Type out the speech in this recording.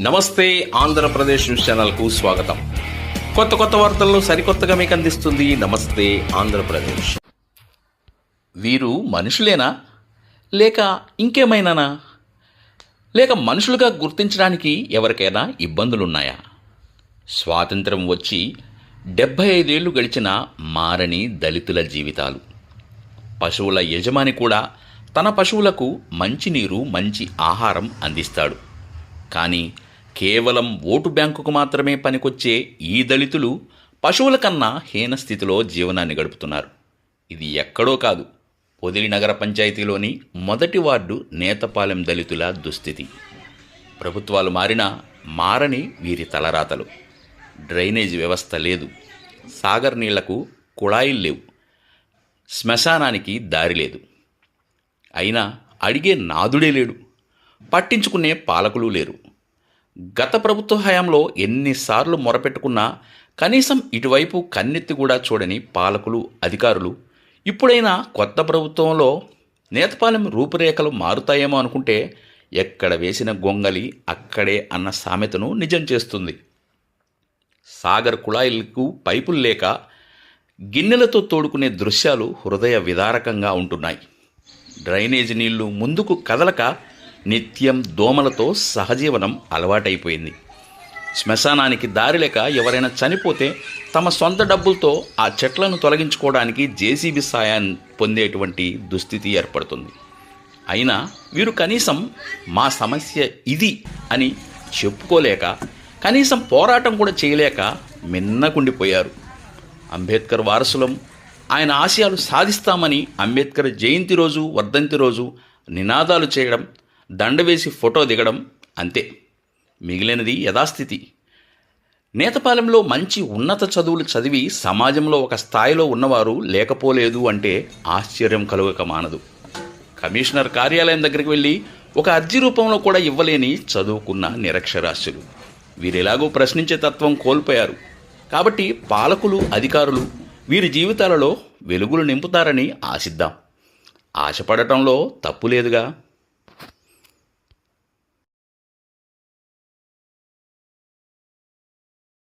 నమస్తే ఆంధ్రప్రదేశ్ న్యూస్ ఛానల్కు స్వాగతం. కొత్త కొత్త వార్తలను సరికొత్తగా మీకు అందిస్తుంది నమస్తే ఆంధ్రప్రదేశ్. వీరు మనుషులేనా? లేక ఇంకేమైనానా? లేక మనుషులుగా గుర్తించడానికి ఎవరికైనా ఇబ్బందులున్నాయా? స్వాతంత్రం వచ్చి డెబ్భై ఐదేళ్ళు గడిచిన మారని దళితుల జీవితాలు. పశువుల యజమాని కూడా తన పశువులకు మంచినీరు మంచి ఆహారం అందిస్తాడు. కానీ కేవలం ఓటు బ్యాంకుకు మాత్రమే పనికొచ్చే ఈ దళితులు పశువుల కన్నా హీన స్థితిలో జీవనాన్ని గడుపుతున్నారు. ఇది ఎక్కడో కాదు. పొదిలి నగర పంచాయతీలోని మొదటి వార్డు నేతపాలెం దళితుల దుస్థితి. ప్రభుత్వాలు మారినా మారని వీరి తలరాతలు. డ్రైనేజ్ వ్యవస్థ లేదు. సాగర్ నీళ్ళకు కుళాయిలు లేవు. శ్మశానానికి దారి లేదు. అయినా అడిగే నాదుడే లేడు. పట్టించుకునే పాలకులు లేరు. గత ప్రభుత్వ హయాంలో ఎన్నిసార్లు మొరపెట్టుకున్నా కనీసం ఇటువైపు కన్నెత్తి కూడా చూడని పాలకులు అధికారులు. ఇప్పుడైనా కొత్త ప్రభుత్వంలో నేతపాలెం రూపురేఖలు మారుతాయేమో అనుకుంటే ఎక్కడ వేసిన గొంగలి అక్కడే అన్న సామెతను నిజం చేస్తుంది. సాగర్ కుళాయిలకు పైపులు లేక గిన్నెలతో తోడుకునే దృశ్యాలు హృదయ విదారకంగా ఉంటున్నాయి. డ్రైనేజ్ నీళ్ళు ముందుకు కదలక నిత్యం దోమలతో సహజీవనం అలవాటైపోయింది. శ్మశానానికి దారిలేక ఎవరైనా చనిపోతే తమ సొంత డబ్బులతో ఆ చెట్లను తొలగించుకోవడానికి జేసీబీ సాయాన్ని పొందేటువంటి దుస్థితి ఏర్పడుతుంది. అయినా వీరు కనీసం మా సమస్య ఇది అని చెప్పుకోలేక కనీసం పోరాటం కూడా చేయలేక మిన్నకుండిపోయారు. అంబేద్కర్ వారసులం ఆయన ఆశయాలు సాధిస్తామని అంబేద్కర్ జయంతి రోజు వర్ధంతి రోజు నినాదాలు చేయడం దండ వేసి ఫోటో దిగడం అంతే. మిగిలినది యథాస్థితి. నేతపాలెంలో మంచి ఉన్నత చదువులు చదివి సమాజంలో ఒక స్థాయిలో ఉన్నవారు లేకపోలేదు అంటే ఆశ్చర్యం కలుగక మానదు. కమిషనర్ కార్యాలయం దగ్గరికి వెళ్ళి ఒక అర్జీ రూపంలో కూడా ఇవ్వలేని చదువుకున్న నిరక్షరాస్యులు. వీరెలాగో ప్రశ్నించే తత్వం కోల్పోయారు. కాబట్టి పాలకులు అధికారులు వీరి జీవితాలలో వెలుగులు నింపుతారని ఆశిద్దాం. ఆశపడటంలో తప్పు లేదుగా.